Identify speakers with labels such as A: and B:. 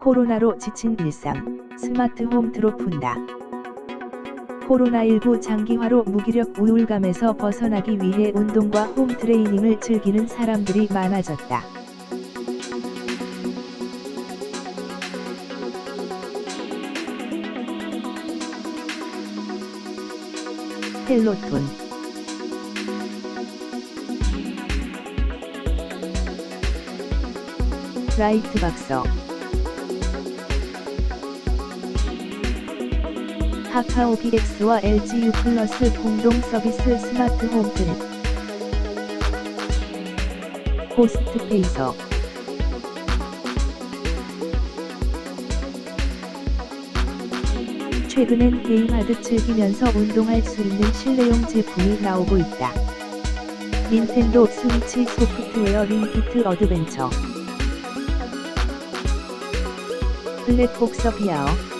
A: 코로나로 지친 일상, 스마트홈 드롭푼다. 코로나19 장기화로 무기력 우울감에서 벗어나기 위해 운동과 홈 트레이닝을 즐기는 사람들이 많아졌다. 펠로톤 라이트 박서 카카오 PX와 LG U 플러스 공동 서비스 스마트 홈등 호스트 페이서. 최근엔 게임하듯 즐기면서 운동할 수 있는 실내용 제품이 나오고 있다. 닌텐도 스위치 소프트웨어 링피트 어드벤처. 블랙복서 비아어